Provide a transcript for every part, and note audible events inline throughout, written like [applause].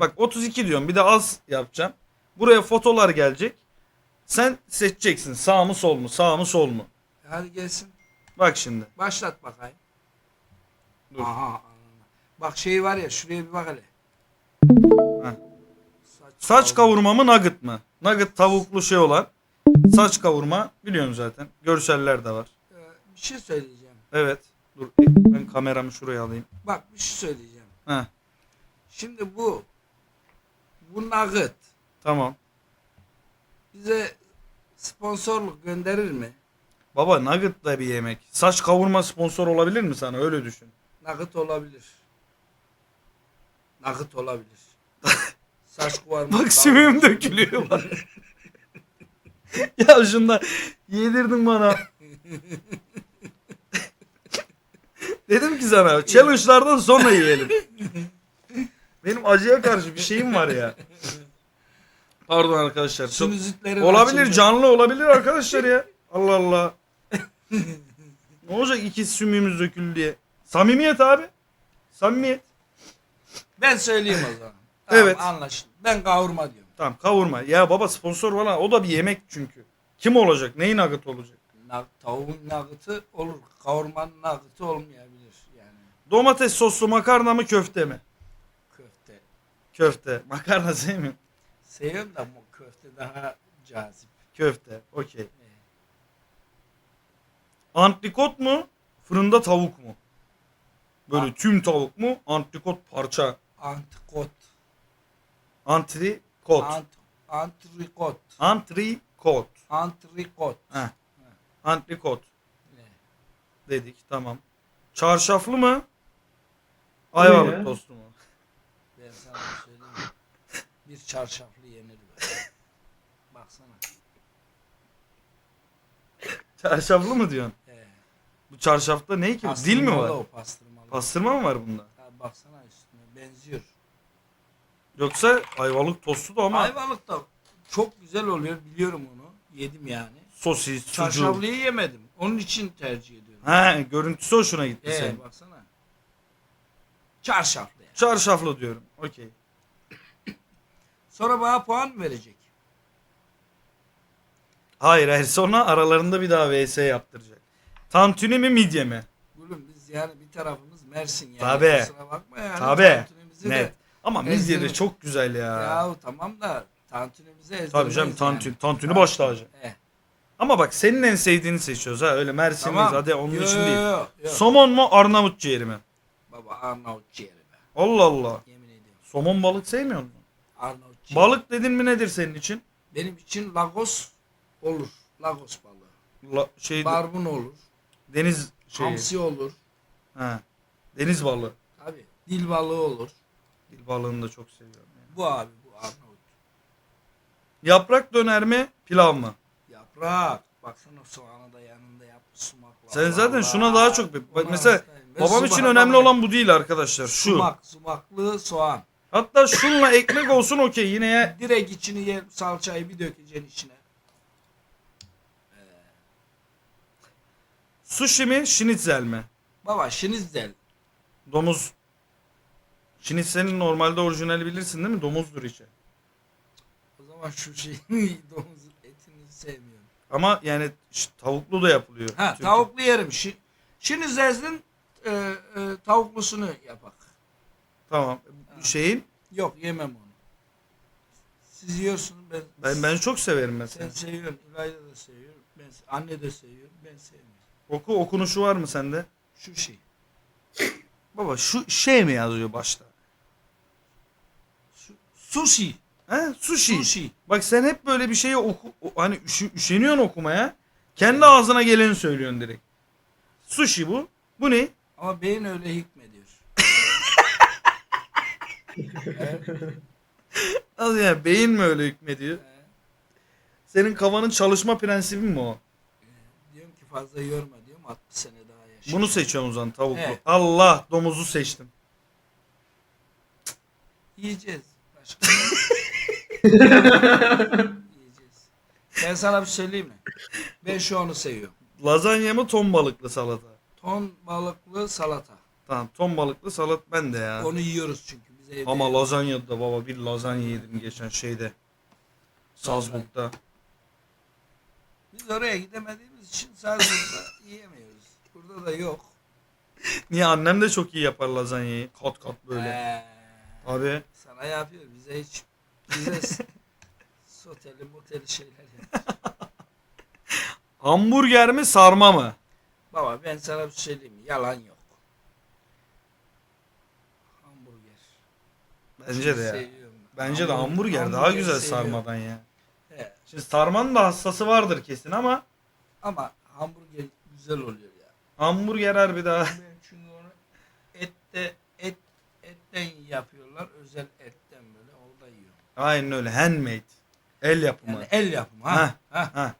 Bak 32 diyorum. Bir de az yapacağım. Buraya fotolar gelecek. Sen seçeceksin. Sağ mı sol mu? Sağ mı sol mu? Hadi gelsin. Bak şimdi. Başlat bakayım. Dur. Aha. anladım. Bak şey var ya şuraya bir bak hele. Heh. Saç kavurma mı nugget mı? Nugget tavuklu şey olan. Saç kavurma biliyorsun zaten. Görseller de var. Ee, bir şey söyleyeceğim. Evet. Dur ben kameramı şuraya alayım. Bak bir şey söyleyeceğim. Heh, Şimdi bu bu nugget tamam. bize sponsorluk gönderir mi? Baba nugget da bir yemek. Saç kavurma sponsor olabilir mi sana? Öyle düşün. Nugget olabilir. Nugget olabilir. [laughs] Saç kuvarma. Bak sümüğüm dökülüyor bak. [laughs] ya şunda yedirdin bana. [laughs] Dedim ki sana challenge'lardan sonra yiyelim. Benim acıya karşı bir şeyim var ya. Pardon arkadaşlar. Çok... Sinüzitlerin Olabilir açınca- canlı olabilir arkadaşlar ya. Allah Allah. ne olacak iki sümüğümüz döküldü diye. Samimiyet abi. Samimiyet. Ben söyleyeyim o zaman. [laughs] Tamam, Evet. Anlaşıldı. Ben kavurma diyorum. Tamam kavurma. Ya baba sponsor falan o da bir yemek çünkü. Kim olacak? Neyin nugget olacak? Tavuğun nugget'ı olur. Kavurmanın nugget'ı olmayabilir yani. Domates soslu makarna mı köfte mi? Köfte. Makarna sevmiyorum. Seviyorum da bu köfte daha cazip. Köfte. Okey. Antrikot mu? Fırında tavuk mu? Böyle An- tüm tavuk mu? Antrikot parça. Antrikot. Antrikot. Ant, antrikot. Antrikot. Antrikot. Heh. Antrikot Ne? dedik. Tamam. Çarşaflı mı? Ayvalık tostu mu? Ben sana bir söyleyeyim? Bir çarşaflı yenir be. Baksana. Çarşaflı mı diyorsun? Ee, Bu çarşafta ne ki? Dil mi pastırmalı var? O pastırmalı. Pastırma mı var bunda? Ha, baksana üstüne benziyor. Yoksa ayvalık tostu da ama Ayvalık da çok güzel oluyor biliyorum onu. Yedim yani. sosis, sucuk. Çarşaflıyı yemedim. Onun için tercih ediyorum. He, görüntüsü hoşuna gitti Ee, senin. baksana. Çarşaflı. Çarşaflı diyorum. Okey. Sonra bana puan mı verecek? Hayır hayır sonra aralarında bir daha VS yaptıracak. Tantuni mi midye mi? Gülüm biz yani bir tarafımız Mersin yani. Tabii. Kusura bakma yani. Tabii. Tantunimizi de- Net. Ama midye de çok güzel ya. Ya tamam da tantunimizi ezdirmeyiz Tabii canım yani. tantuni, tantuni baş tacı. Eh, Ama bak senin en sevdiğini seçiyoruz ha. Öyle Mersinliyiz tamam. hadi onun Yo, için yo, değil. yo, yo. Somon mu Arnavut ciğeri mi? Baba Arnavut ciğeri. Allah Allah. Yemin ediyorum. Somon balık sevmiyor musun? Arnavut. Balık dedin mi nedir senin için? Benim için Lagos olur. Lagos balığı. La, şey Barbun olur. deniz şeyi. Hamsi olur. Ha. Deniz balığı. Tabii. Dil balığı olur. Dil balığını da çok seviyorum. yani. Bu abi bu Arnavut. Yaprak döner mi pilav mı? Yaprak. Baksana soğanı da yanında yapmış sumakla. Sen zaten şuna daha çok... Bak Ona mesela hastayım. Ben babam için sumak önemli alayım. olan bu değil arkadaşlar. Şu. Sumak, sumaklı soğan. Hatta şunla ekmek olsun okey yine ye. Direkt içini yer, salçayı bir dökeceksin içine. Sushi mi şinitzel mi? Baba şinitzel. Domuz. Şinitzelin normalde orijinali bilirsin değil mi? Domuzdur içi. O zaman şu şey [laughs] domuz etini sevmiyorum. Ama yani tavuklu da yapılıyor. Ha Türkiye. tavuklu yerim. Şi, şinitzel'in e, e, tavuklusunu yapak. Tamam. Şeyin Yok yemem onu. Siz yiyorsunuz ben. ben ben çok severim mesela. Sen seviyorsun. İlayda da seviyor. Ben, anne de seviyor. Ben sevmiyorum. Oku okunuşu var mı sende? Şu şey. Baba şu şey mi yazıyor başta? Su, sushi. He? Sushi. Sushi. Bak sen hep böyle bir şeyi oku hani üşü, üşeniyorsun okumaya. Kendi ağzına geleni söylüyorsun direkt. Sushi bu. Bu ne? Ama beyin öyle hükmediyor. [laughs] Nasıl yani beyin mi öyle hükmediyor? Senin kafanın çalışma prensibi mi o? Diyorum ki fazla yorma diyorum 60 sene daha yaşa. Bunu seçiyorum o zaman tavuklu. Evet. Allah domuzu seçtim. Yiyeceğiz. Başka. [laughs] Yiyeceğiz. Ben sana bir söyleyeyim mi? Ben şu onu seviyorum. Lazanya mı ton balıklı salata? Ton balıklı salata. Tamam ton balıklı salat ben de ya. Onu yiyoruz çünkü. Biz evde Ama yok. lazanyada da baba bir lazanya yedim geçen şeyde. Salzburg'da. Biz oraya gidemediğimiz için Salzburg'da [laughs] yiyemiyoruz. Burada da yok. Niye annem de çok iyi yapar lazanyayı. Kat kat böyle. Ee, Abi sana yapıyor. Bize hiç bize soteli moteli şeyler yapıyor. [laughs] hamburger mi sarma mı? Baba ben sana bir şey söyleyeyim mi? Yalan yok. Hamburger. Bence de ya. Seviyorum ben. Bence de Hamburger- daha güzel seviyorum. sarmadan ya. He, Şimdi sarmanın da hassası vardır kesin ama ama hamburger güzel oluyor ya. hamburger harbi daha. Ben çünkü onu ette et etten yapıyorlar. Özel yiyorum. Aynen öyle handmade. El yapımı. Yani el yapımı ha. Ha. Ha.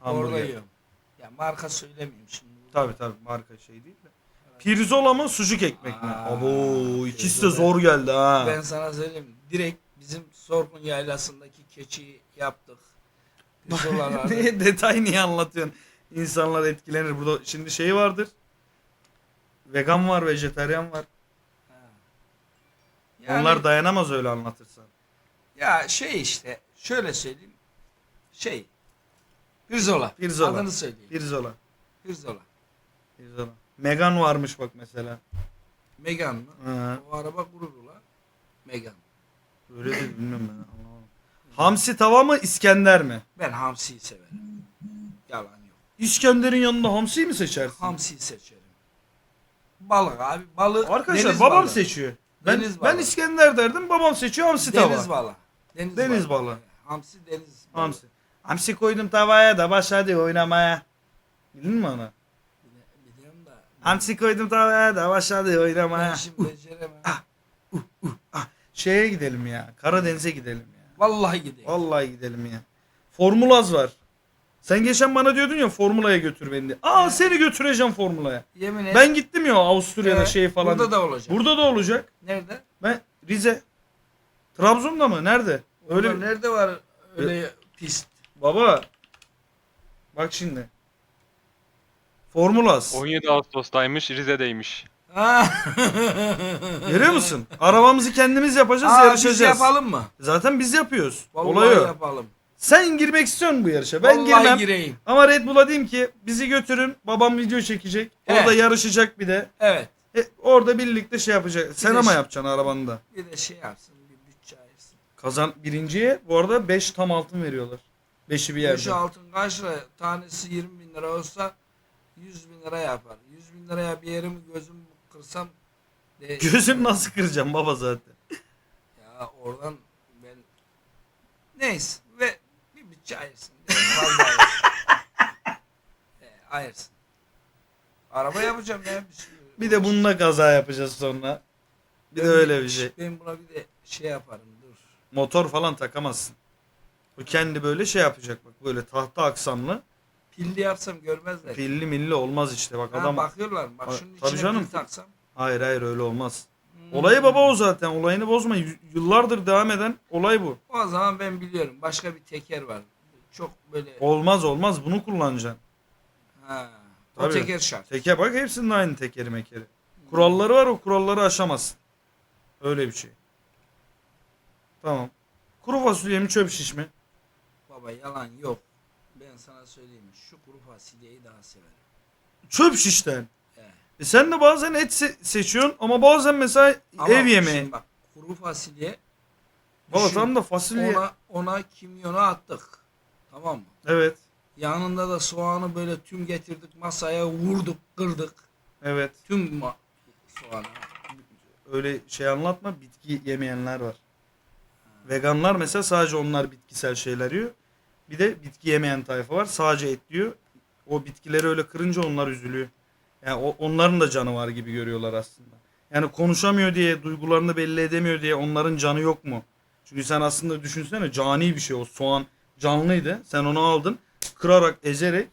Orada yiyorum. Ya marka söylemeyeyim şimdi. Tabi tabi marka şey değil de. Pirzola mı sucuk ekmek mi? Aa, Abo ikisi de zor geldi ha. Ben sana söyleyeyim. Direkt bizim Sorgun Yaylası'ndaki keçiyi yaptık. Pirzolaları. [laughs] ne detay niye anlatıyorsun? İnsanlar etkilenir. Burada şimdi şey vardır. Vegan var, vejetaryen var. Yani, Onlar dayanamaz öyle anlatırsan. Ya şey işte şöyle söyleyeyim. Şey. Pirzola. Pirzola. Adını söyleyeyim. Pirzola. Pirzola. Pirzola. Megan varmış bak mesela. Megan mı? Hı. O araba gururu lan. Megan. Öyle de bilmiyorum ben. anlamadım. Hamsi tava mı İskender mi? Ben hamsiyi severim. Yalan yok. İskender'in yanında hamsiyi mi seçersin? Hamsiyi seçerim. Balık abi. Balık. Arkadaşlar deniz babam balığı. seçiyor. Ben, Deniz ben balığı. İskender derdim babam seçiyor hamsi tava. Deniz balığı. Deniz, Deniz balığı. Hamsi deniz balığı. Hamsi. Hamsi koydum tavaya da başladı oynamaya. Bildin mi onu? Bili- Biliyorum da. Hamsi koydum tavaya da başladı Ben oynamaya. şimdi beceremem. Şeye gidelim ya. Karadeniz'e gidelim ya. Vallahi gideyim. Vallahi gidelim ya. Formulaz var. Sen geçen bana diyordun ya formulaya götür beni diye. Aa seni götüreceğim formulaya. Yemin et. Ben gittim ya Avusturya'da Ee, şey falan. Burada da olacak. Burada da olacak. Nerede? Ben Rize. Trabzon'da mı? Nerede? Öyle Öyle nerede var öyle pist? Baba. Bak şimdi. Formulaz. 17 Ağustos'taymış, Rize'deymiş. Ha. [laughs] Görüyor musun? Arabamızı kendimiz yapacağız, Aa, yarışacağız. biz yapalım mı? Zaten biz yapıyoruz. Vallahi Olay o. yapalım. Sen girmek istiyorsun bu yarışa. Ben Vallahi girmem. gireyim. Ama Red Bull'a diyeyim ki bizi götürün. Babam video çekecek. Orada Evet. yarışacak bir de. Evet. E, orada birlikte şey yapacak. Sen de ama şey- yapacaksın arabanı da. Bir de şey yapsın. Kazan birinciye bu arada 5 tam altın veriyorlar. 5'i bir yerde. Şu altın kaç lira? Tanesi 20 bin lira olsa 100 bin lira yapar. 100 bin liraya bir yerimi gözümü kırsam de, Gözün nasıl kıracağım baba zaten. Ya oradan ben neyse ve bir bütçe ayırsın. [laughs] E, ayırsın. Araba yapacağım ya. Bir, sürü- Bir de bununla kaza yapacağız sonra. Bir de Ben öyle bir şey. Ben buna bir de şey yaparım. Motor falan takamazsın. Bu kendi böyle şey yapacak bak böyle tahta aksamlı. Pilli yapsam görmezler. Pilli milli olmaz işte bak Ha, adam. bakıyorlar. Bak şunun tabii içine canım. pil taksam. Hayır hayır öyle olmaz. Hmm. Olayı baba o zaten. Olayını bozma. Y- Yıllardır devam eden olay bu. O zaman ben biliyorum. Başka bir teker var. Çok böyle. Olmaz olmaz bunu kullanacaksın. Ha. O Tabii. teker şart. Teker bak hepsinin aynı tekeri mekeri. Kuralları var o kuralları aşamazsın. Öyle bir şey. Tamam. Kuru fasulye mi çöp şiş mi? Baba yalan yok. Ben sana söyleyeyim. Şu kuru fasulyeyi daha severim. Çöp şişten. He. E sen de bazen et se- seçiyorsun ama bazen mesela Ama ev yemeği. şimdi Bak kuru fasulye. Baba düşün, tam da fasulye. Ona, ona kimyonu attık. Tamam mı? Evet. Yanında da soğanı böyle tüm getirdik masaya vurduk kırdık. Evet. Tüm ma- soğanı. Öyle şey anlatma bitki yemeyenler var. Veganlar mesela sadece onlar bitkisel şeyler yiyor. Bir de bitki yemeyen tayfa var. Sadece et yiyor. O bitkileri öyle kırınca onlar üzülüyor. Yani onların da canı var gibi görüyorlar aslında. Yani konuşamıyor diye, duygularını belli edemiyor diye onların canı yok mu? Çünkü sen aslında düşünsene cani bir şey o soğan canlıydı. Sen onu aldın, kırarak, ezerek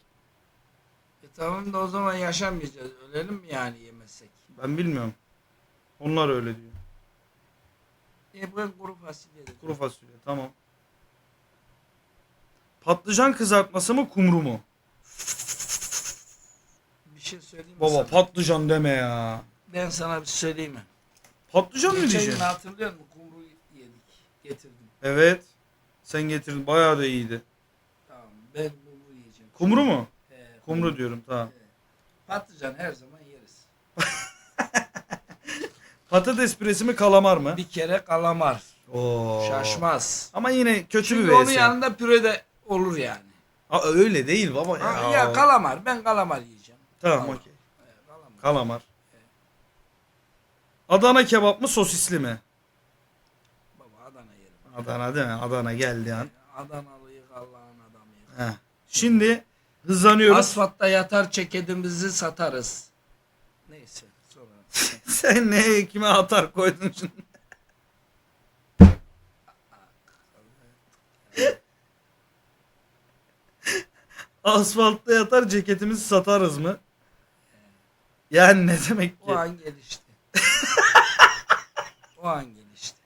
E tamam da o zaman yaşamayacağız. Ölelim mi yani yemezsek? ben bilmiyorum. Onlar öyle diyor. E ben kuru fasulye dedim. Kuru fasulye tamam. Patlıcan kızartması mı kumru mu? Bir şey söyleyeyim mi Baba sana? patlıcan deme ya. Ben sana bir şey söyleyeyim mi? Patlıcan mı Geçen gün diyeceksin? hatırlıyor musun? Kumru yedik. Getirdim. Evet. Sen getirdin. Bayağı da iyiydi. Tamam ben kumru yiyeceğim. Kumru mu? He, Kumru diyorum tamam. Patlıcan her zaman. Patates püresi mi kalamar mı? Bir kere kalamar. Oo. Şaşmaz. Ama yine kötü Çünkü bir onun vs. yanında püre de olur yani. Aa, öyle değil baba ya. Ha, ya kalamar. Ben kalamar yiyeceğim. Tamam Kalamar. okey. Kalamar. Kalamar. Adana kebap mı sosisli mi? Baba Adana yerim. Adana değil mi? Adana geldi an. Adanalıyık Allah'ın adamıyık. Heh. Şimdi hızlanıyoruz. Asfaltta yatar çekedimizi satarız. Neyse. [laughs] Sen ne kime atar koydun şimdi? [laughs] Asfaltta yatar ceketimizi satarız mı? Yani ne demek ki? O an gelişti. [laughs] o an gelişti.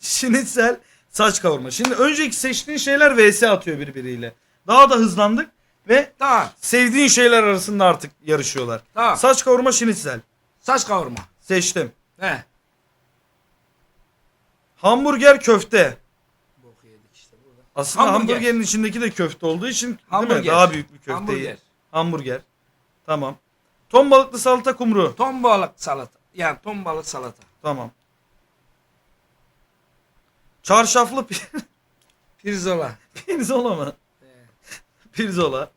Şinitsel saç kavurma. Şimdi önceki seçtiğin şeyler vs atıyor birbiriyle. Daha da hızlandık ve Tamam. sevdiğin şeyler arasında artık yarışıyorlar. Tamam. Saç kavurma şinitsel. Saç kavurma. Seçtim. He. Hamburger köfte. Boku yedik işte burada. Aslında Hamburger. hamburgerin içindeki de köfte olduğu için değil mi? Hamburger. Daha büyük bir köfteyi. Hamburger. Hamburger. Tamam. Ton balıklı salata kumru. Ton balık salata. Yani ton balık salata. Tamam. Çarşaflı pi- [laughs] Pirzola. pirzola mı? He. Pirzola.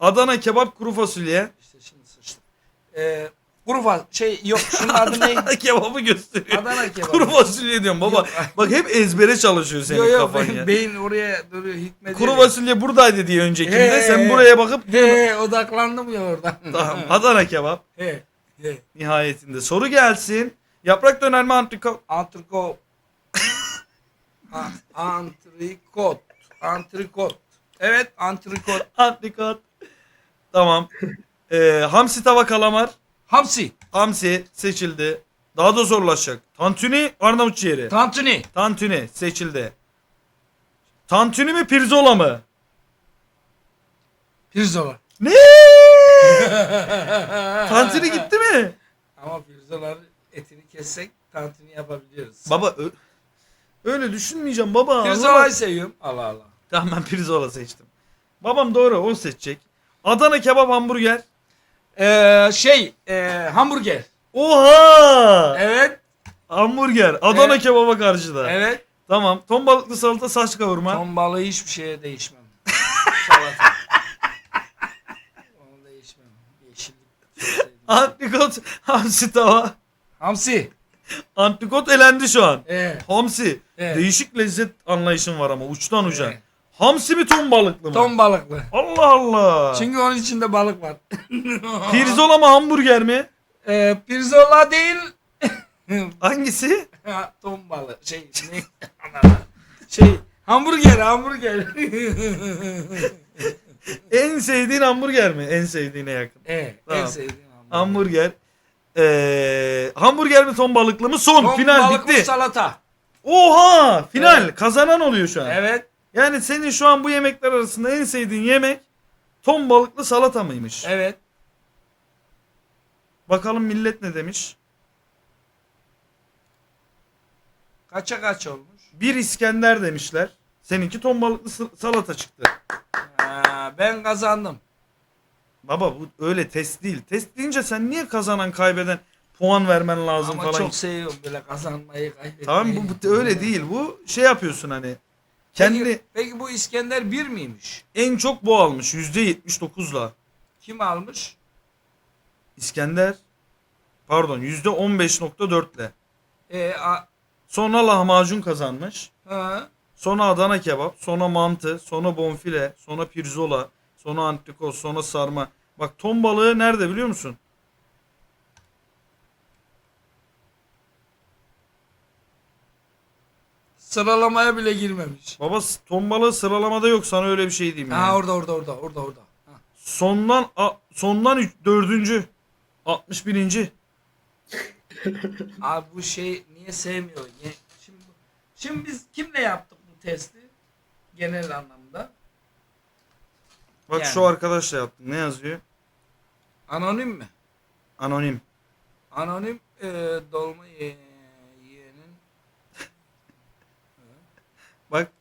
Adana kebap kuru fasulye. Sıçtık. Ee, kuru fa- şey yok şunun adı ne? Adana kebabı gösteriyor. Adana kebabı. Kuru fasulye diyorum baba. Yok. Bak hep ezbere çalışıyor senin Yok yok kafan ya. beyin oraya duruyor hikmediyor. Kuru fasulye buradaydı diye öncekinde. He. Sen buraya bakıp He odaklandım ya oradan. tamam Adana kebap. He. He. Nihayetinde soru gelsin. Yaprak döner mi antrikot? Antrikot. [laughs] Antrikot. Antrikot. Evet antrikot. Antrikot. Tamam. Ee, hamsi tava kalamar. Hamsi. Hamsi seçildi. Daha da zorlaşacak. Tantuni Arnavut ciğeri. Tantuni. Tantuni seçildi. Tantuni mi pirzola mı? Pirzola. Ne? [laughs] Tantuni gitti mi? Ama pirzolanın etini kessek tantuni yapabiliyoruz. Baba ö- öyle düşünmeyeceğim baba. Pirzolayı seviyorum. Allah Allah. Tamam ben pirzola seçtim. Babam doğru o seçecek. Adana kebap hamburger. Ee, şey e, hamburger. Oha! Evet. Hamburger. Adana Evet. kebaba karşıda. Evet. Tamam. Ton balıklı salata saç kavurma. Ton balığı hiçbir şeye değişmem. [laughs] Salata. Onu değişmem. Yeşillik. çok sevdim. Antrikot hamsi tava. Hamsi. Antrikot elendi şu an. Evet. Hamsi. Evet. Değişik lezzet anlayışın var ama uçtan uca. Evet. Hamsi mi ton balıklı mı? Ton balıklı. Allah Allah. Çünkü onun içinde balık var. [laughs] Pirzola mı hamburger mi? Ee, pirzola değil. [laughs] Hangisi? Ha, ton balığı. Şey ne? [laughs] şey hamburger hamburger. En sevdiğin hamburger mi? En sevdiğine yakın. evet. Tamam. En sevdiğim hamburger. Hamburger. Ee, hamburger mi ton balıklı mı? Son. Ton final balıklı bitti. salata. Oha! Final. Evet. Kazanan oluyor şu an. Evet. Yani senin şu an bu yemekler arasında en sevdiğin yemek ton balıklı salata mıymış? Evet. Bakalım millet ne demiş? Kaça kaç olmuş? Bir İskender demişler. Seninki ton balıklı salata çıktı. Ha, ben kazandım. Baba bu öyle test değil. Test deyince sen niye kazanan kaybeden puan vermen lazım Ama falan. çok seviyorum böyle kazanmayı kaybetmeyi. Tamam bu, bu öyle değil. Bu şey yapıyorsun hani. Kendi Peki, peki bu İskender bir miymiş? en çok bu almış %79'la. Kim almış? İskender pardon %15.4'le. Ee, a, Sonra lahmacun kazanmış. ha, Sonra Adana kebap, sonra mantı, sonra bonfile, sonra pirzola, sonra antrikot, sonra sarma. Bak ton balığı nerede biliyor musun? Sıralamaya bile girmemiş. Baba ton balığı sıralamada yok sana öyle bir şey diyeyim Ha yani. orada orada orada orada orada. Ha. Sondan a, sondan üç, dördüncü. 61. Abi bu şey niye sevmiyor? Ye- Şimdi, şimdi biz kimle yaptık bu testi? Genel anlamda. Bak Yani. şu arkadaşla yaptım. Ne yazıyor? Anonim mi? Anonim. Anonim e, dolma ye, Bak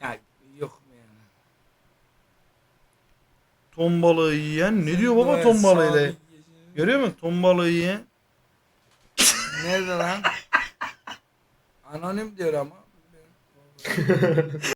ya yok mu yani? ton balığı yiyen ne diyor baba ton balığıyla? Görüyor musun? Ton balığı yiyen. Nerede lan? Anonim diyor ama. [laughs]